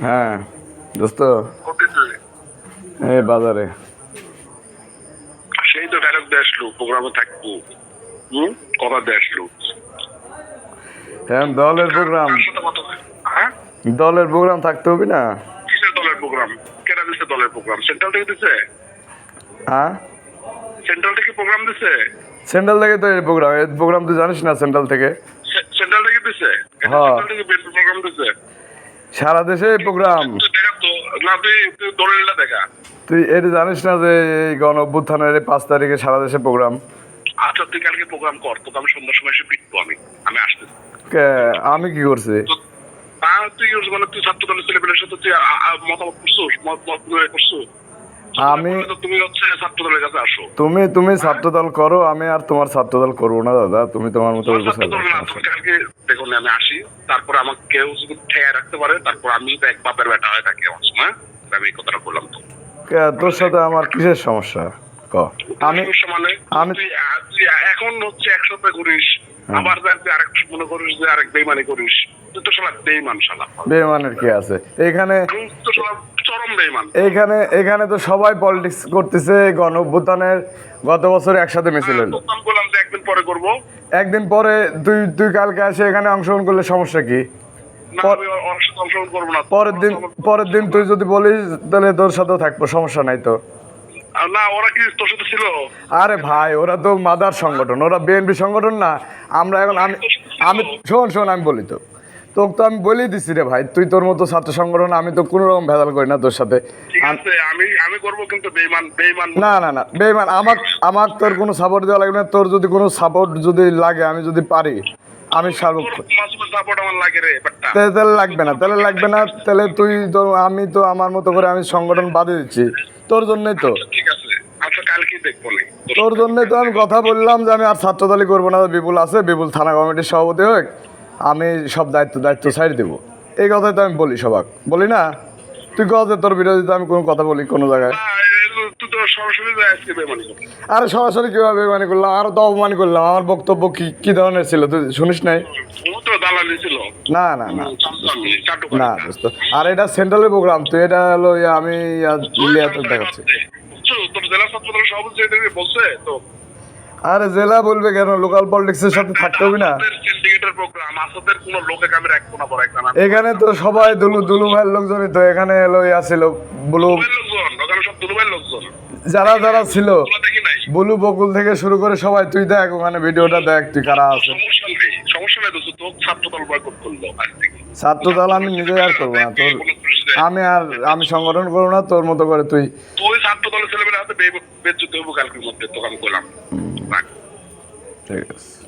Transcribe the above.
হ্যাঁ দোস্ত। এই বাজারে। সেই তো ডায়লগ দিয়ে আসলো প্রোগ্রামে থাকব। হুম? কথা দিয়ে আসলো। হ্যাঁ দলের প্রোগ্রাম? হ্যাঁ? দলের প্রোগ্রাম থাকতে হবে না? কিসের দলের প্রোগ্রাম দিচ্ছে দলের প্রোগ্রাম সেন্ট্রাল থেকে দিছে? হ্যাঁ? সেন্ট্রাল থেকে প্রোগ্রাম দিছে? সেন্ট্রাল থেকে তো এই প্রোগ্রাম এই প্রোগ্রাম তুই জানিস না সেন্ট্রাল থেকে? সেন্ট্রাল থেকে দিছে? হ্যাঁ। সেন্ট্রাল থেকে প্রোগ্রাম দিছে? সারা দেশে প্রোগ্রাম। তুই এটা জানিস না যে এই গণ অভ্যুত্থানের পাঁচ তারিখে সারা দেশে প্রোগ্রাম? আচ্ছা তুই কালকে প্রোগ্রাম কর তোকে আমি সন্ধ্যার সময় এসে পিটবো আমি আমি আসতে আমি কি করছি? তুই? মানে তুই ছাত্র দলের ছেলেপেলের সাথে তুই মতামত করছিস? মত করছিস? আমি- তুমি হচ্ছে ছাত্র দলের কাছে আসো। তুমি তুমি ছাত্রদল করো আমি আর তোমার ছাত্রদল করব না দাদা। তুমি তোমার মতো দেখুন আমি আসি। তারপর আমাকে কেউ যদি ঠেয়া রাখতে পারে তারপর আমি তো এক বাপের বেটা হয়ে থাকি আমার সময়। আমি এই কথাটা বললাম তো। তোর সাথে আমার কিসের সমস্যা? ক। আমি মানে আমি- এখন হচ্ছে একসাথে করিস আবার দেখ তুই আরেক মনে করিস যে আরেক বেইমানি করিস। তো শালা বেইমান শালা। বেমানের কি আছে? এখানে তো শালা চরম বেইমান। এইখানে এখানে তো সবাই পলিটিক্স করতেছে গণ অভ্যুত্থানের গত বছর একসাথে মিছিল হলো আমি বললাম যে একদিন পরে করব। একদিন পরে তুই তুই কালকে এসে এখানে অংশগ্রহণ করলে সমস্যা কি? পরের দিন পরের দিন তুই যদি বলিস তাহলে তোর সাথেও থাকব সমস্যা নাই তো। না ওরা কি তোর সাথে ছিল? আরে ভাই ওরা তো মাদার সংগঠন ওরা বিএনপি সংগঠন না। আমরা এখন আমি আমি শোন শোন আমি বলি তো। তোকে তো আমি বলেই দিছি রে ভাই তুই তোর মতো ছাত্র সংগঠন আমি তো কোনো রকম ভেজাল করি না তোর সাথে। আমি আমি করব কিন্তু বেইমান বেইমান না না না বেমান আমার আমার তোর কোনো সাপোর্ট দেওয়া লাগবে না তোর যদি কোনো সাপোর্ট যদি লাগে আমি যদি পারি আমি সার্বক্ষণ তাহলে লাগবে না তাহলে লাগবে না তাহলে তুই তো আমি তো আমার মতো করে আমি সংগঠন বাদে দিচ্ছি তোর জন্যই তো। আচ্ছা নি। তোর জন্যই তো আমি কথা বললাম যে আমি আর ছাত্রদলই করব না বিপুল আছে বিপুল থানা কমিটির সভাপতি হোক আমি সব দায়িত্ব দায়িত্ব ছাড়ি দেবো। এই কথাই তো আমি বলি সবাক। বলি না তুই যে তোর বিরোধিতা আমি কোনো কথা বলি কোনো জায়গায়। তুই আরে সরাসরি কীভাবে মানে করলাম? আরও তো অপমান করলাম। আমার বক্তব্য কি কী ধরনের ছিল? তুই শুনিস নাই? না না না। না দোস্ত আর এটা সেন্ট্রালের প্রোগ্রাম তো এটা হলো আমি দেখাচ্ছি। তোর জেলা ছাত্র সভাপতি বলছে তো আরে জেলা বলবে কেন? লোকাল পলিটিক্সের সাথে থাকতে হবে না। এখানে তো সবাই দুলু দুলু ভাইয়ের লোকজনই তো এখানে এলো বুলু লোকজন যারা যারা ছিল বুলু বকুল থেকে শুরু করে সবাই তুই দেখ ওখানে ভিডিওটা দেখ তুই কারা আছে। সমস্যা নেই সমস্যা নেই দোস্ত তোর ছাত্র দল বয়কট করল আজ থেকে। ছাত্র দল আমি নিজে আর করব না তোর আমি আর আমি সংগঠন করব না তোর মতো করে তুই তুই ছাত্র দলের ছেলেমেয়ের হাতে বেজ্জুতি হব কালকের মধ্যে তোকে আমি বললাম রাখ ঠিক আছে